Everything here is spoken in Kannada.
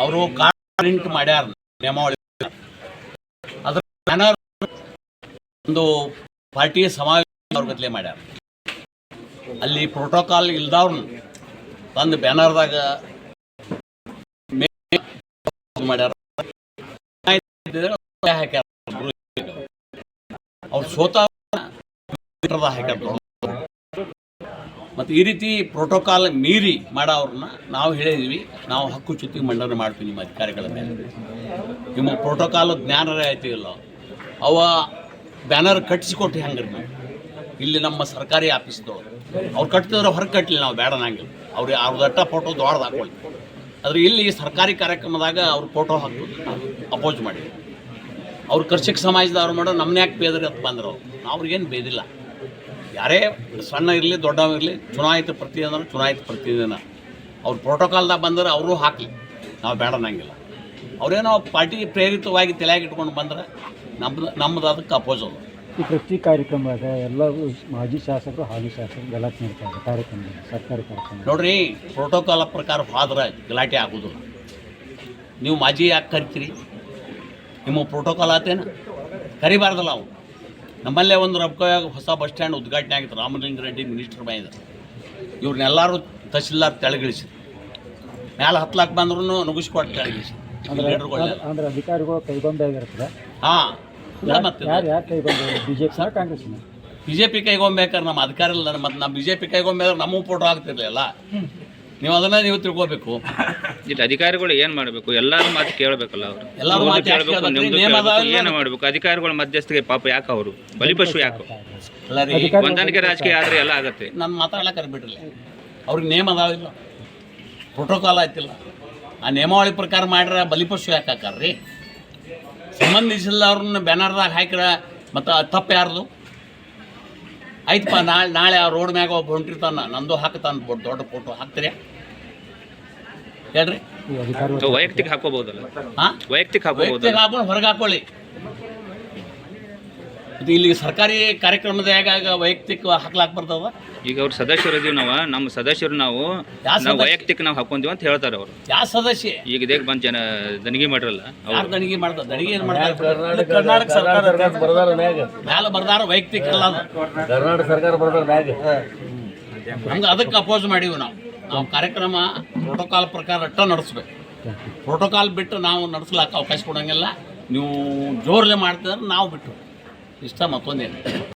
ಅವರು ಪ್ರಿಂಟ್ ಮಾಡ್ಯಾರ ನಿಯಮಾವಳಿ ಅದ್ರ ಬ್ಯಾನರ್ ಒಂದು ಪಾರ್ಟಿ ಸಮಾವೇಶ ಗತ್ಲೆ ಮಾಡ್ಯಾರ. ಅಲ್ಲಿ ಪ್ರೋಟೋಕಾಲ್ ಇಲ್ದವ್ರನ್ನ ತಂದು ಬ್ಯಾನರ್ದಾಗ ಮಾಡ್ಯಾರ. ಅವ್ರು ಸೋತ ಹಾಕ್ಯಾರ ಮತ್ತು ಈ ರೀತಿ ಪ್ರೋಟೋಕಾಲ್ ಮೀರಿ ಮಾಡೋವ್ರನ್ನ ನಾವು ಹೇಳಿದ್ವಿ. ನಾವು ಹಕ್ಕು ಚ್ಯುತಿ ಮಂಡನೆ ಮಾಡ್ತೀವಿ ನಿಮ್ಮ ಅಧಿಕಾರಿಗಳ ಮೇಲೆ. ನಿಮ್ಮ ಪ್ರೋಟೋಕಾಲ್ ಜ್ಞಾನರೇ ಇಲ್ಲ? ಅವ ಬ್ಯಾನರ್ ಕಟ್ಟಿಸಿಕೊಟ್ಟು ಹೆಂಗ್ರಿ ನಾವು? ಇಲ್ಲಿ ನಮ್ಮ ಸರ್ಕಾರಿ ಆಫೀಸ್ದವ್ರು. ಅವ್ರು ಕಟ್ಟಿದ್ರೆ ಹೊರಗೆ ಕಟ್ಟಲಿ ನಾವು, ಬೇಡ ನಂಗಿಲ್ಲ. ಅವ್ರ ದಟ್ಟ ಫೋಟೋ ದೊಡ್ಡದು ಹಾಕೊಳ್ಳಿ ಆದರೆ ಇಲ್ಲಿ ಸರ್ಕಾರಿ ಕಾರ್ಯಕ್ರಮದಾಗ ಅವ್ರು ಫೋಟೋ ಹಾಕೋದು ಅಪೋಸ್ ಮಾಡಿ ಅವ್ರು ಕರ್ಷಕ ಸಮಾಜದವ್ರು ಮಾಡೋ ನಮ್ಮನ್ನ ಯಾಕೆ ಬೇದ್ರಿ ಅಂತ ಬಂದ್ರು ಅವ್ರು. ಅವ್ರಿಗೇನು ಬೇದಿಲ್ಲ. ಯಾರೇ ಸಣ್ಣ ಇರಲಿ ದೊಡ್ಡವಿರಲಿ ಚುನಾಯಿತ ಪ್ರತಿನಿಧಿ ಅಂದ್ರೆ ಚುನಾಯಿತ ಪ್ರತಿನಿಧಿನ. ಅವ್ರು ಪ್ರೋಟೋಕಾಲ್ದಾಗ ಬಂದ್ರೆ ಅವರು ಹಾಕಲಿ. ನಾವು ಬೇಡ ಅನ್ನಂಗಿಲ್ಲ. ಅವರೇನೋ ಪಾರ್ಟಿ ಪ್ರೇರಿತವಾಗಿ ತಲೆಯಾಗಿ ಇಟ್ಕೊಂಡು ಬಂದ್ರೆ ನಮ್ದು ನಮ್ಮದು ಅದಕ್ಕೆ ಅಪೋಸ್ ಅದು. ಈ ಪ್ರತಿ ಕಾರ್ಯಕ್ರಮದಾಗ ಎಲ್ಲರೂ ಮಾಜಿ ಶಾಸಕರು ಹಾಲಿ ಶಾಸಕರು ಗಲಾಟೆ ಮಾಡ್ತಾರೆ ಕಾರ್ಯಕ್ರಮದಲ್ಲಿ ಸರ್ಕಾರಿ ಕಾರ್ಯಕ್ರಮ ನೋಡ್ರಿ ಪ್ರೋಟೋಕಾಲ್ ಪ್ರಕಾರ ಹೋದ್ರೆ ಗಲಾಟೆ ಆಗೋದಿಲ್ಲ. ನೀವು ಮಾಜಿ ಯಾಕೆ ಕರಿತೀರಿ? ನಿಮ್ಮ ಪ್ರೋಟೋಕಾಲ್ ಆತೇನು? ಕರಿಬಾರ್ದಲ್ಲ ಅವು. ನಮ್ಮಲ್ಲೇ ಒಂದು ರಬ್ಕೋ ಹೊಸ ಬಸ್ ಸ್ಟ್ಯಾಂಡ್ ಉದ್ಘಾಟನೆ ಆಗಿತ್ತು. ರಾಮಲಿಂಗ ರೆಡ್ಡಿ ಮಿನಿಸ್ಟರ್ ಬಾಯಿಂದ ಇವ್ರನ್ನೆಲ್ಲರೂ ತಹಶೀಲ್ದಾರ್ ತೆಳಗಿಳಿಸಿದ್ರು ಮ್ಯಾಲೆ ಹತ್ಲಾಕ್ ಬಂದ್ರೂ ನುಗ್ಗಿಸ್ಕೊಟ್ಟು ತೆಳಗಿಳಿಸಿ ಅಂದ್ರೆ ಅಧಿಕಾರಿಗಳು ಹಾಂ ಬಿ ಜೆ ಪಿ ನಮ್ಮ ಅಧಿಕಾರ ಇಲ್ಲ ಮತ್ತು ನಮ್ಮ ಬಿ ಜೆ ಪಿ ಕೈಗೊಂಬೇಕಾದ್ರೆ ನಮಗೂ ಫೋಟೋ ಆಗ್ತಿರ್ಲಿಲ್ಲ. ನೀವು ಅದನ್ನ ನೀವು ತಿಳ್ಕೋಬೇಕು. ಇಲ್ಲಿ ಅಧಿಕಾರಿಗಳು ಏನ್ ಮಾಡ್ಬೇಕು? ಎಲ್ಲಾರು ಮಾತು ಕೇಳಬೇಕಲ್ಲ ಅವರು. ಎಲ್ಲಾರ ಮಾತು ಯಾಕ್ ಕೇಳಬೇಕು ನೇಮ ಕೇಳ್ಬೇಕು, ಅದಾವಲ್ಲ? ಏನು ಮಾಡ್ಬೇಕು? ಅಧಿಕಾರಿಗಳ ಮಧ್ಯಸ್ಥಿಗೆ ಪಾಪ ಯಾಕೆ ಅವರು? ಬಲಿಪಶು ಯಾಕೆ? ಅಲ್ಲ ರೀ ಹೊಂದಾಣಿಕೆ ರಾಜಕೀಯ ಆದ್ರೆ ಎಲ್ಲ ಆಗತ್ತೆ. ನಾನು ಮಾತಾಡ್ಲಕ್ಕೆ ಬಿಡ್ರಿ. ಅವ್ರಿಗೆ ನೇಮ್ ಅದಾವಿಲ್ಲ ಪ್ರೋಟೋಕಾಲ್ ಆಯ್ತಿಲ್ಲ. ಆ ನಿಯಮಾವಳಿ ಪ್ರಕಾರ ಮಾಡ್ರ ಬಲಿಪಶು ಯಾಕೆ ಹಾಕಾರ್ರಿ ಸಂಬಂಧಿಸಿಲ್ಲ ಅವ್ರನ್ನ ಬ್ಯಾನರ್ದಾಗ ಹಾಕಿರ ಮತ್ತು ತಪ್ಪು ಯಾರ್ದು? ಆಯ್ತಪ್ಪ ನಾಳೆ ನಾಳೆ ಆ ರೋಡ್ ಮ್ಯಾಗ ಒಬ್ಬ ಹೊಂಟಿರ್ತಾನ ನಂದು ಹಾಕ್ತಾನ ದೊಡ್ಡ ಫೋಟೋ ಹಾಕ್ತೀರಿ ಹೇಳ್ರಿ. ವೈಯಕ್ತಿಕ ಹಾಕೋಬಹುದಲ್ಲ ಹಾಂ? ವೈಯಕ್ತಿಕ ಹಾಕೋಬಹುದು ಹಾಕೊಂಡು ಹೊರಗೆ ಹಾಕೊಳ್ಳಿ ಇದು ಇಲ್ಲಿ ಸರ್ಕಾರಿ ಕಾರ್ಯಕ್ರಮದಾಗ ವೈಯಕ್ತಿಕ ಹಾಕ್ಲಾಕ್ ಬರ್ತದ ಈಗ ಅವ್ರ ಸದಸ್ಯರು ಇದೀವಿ ನಾವು ನಮ್ಮ ಸದಸ್ಯರು ನಾವು ವೈಯಕ್ತಿಕ ನಾವು ಹಾಕೊಂತೀವಿ ಅಂತ ಹೇಳ್ತಾರೆ ಅವರು. ಯಾವ ಸದಸ್ಯ? ಈಗ ಇದೇ ಬಂದ್ ಜನ ದನಿಗೆ ಮಾಡಿರಲ್ಲ ಯಾರು ಅವ್ರು ದಣಿಗೆ ಮಾಡ್ತಾರೆ ದಣಿಗೆ ಏನು ಮಾಡ್ತಾರೆ ಕರ್ನಾಟಕ ಸರ್ಕಾರ ಮ್ಯಾಲ ಬರ್ದಾರ ವೈಯಕ್ತಿಕ ಅಲ್ಲ ಕರ್ನಾಟಕ ಸರ್ಕಾರ ಬರ್ದಾರ ಮ್ಯಾಗ. ಅದಕ್ಕೆ ಅಪೋಸ್ ಮಾಡೀವಿ ನಾವು. ನಾವು ಕಾರ್ಯಕ್ರಮ ಪ್ರೋಟೋಕಾಲ್ ಪ್ರಕಾರ ಅಟ್ಟ ನಡೆಸ್ಬೇಕು. ಪ್ರೋಟೋಕಾಲ್ ಬಿಟ್ಟು ನಾವು ನಡೆಸ್ಲಾಕ ಅವಕಾಶ ಕೊಡಂಗಿಲ್ಲ. ನೀವು ಜೋರ್ಲೆ ಮಾಡ್ತಿದ್ರೆ ನಾವು ಬಿಟ್ಟು ಇಷ್ಟ ಮತ್ತೊಂದೇನು?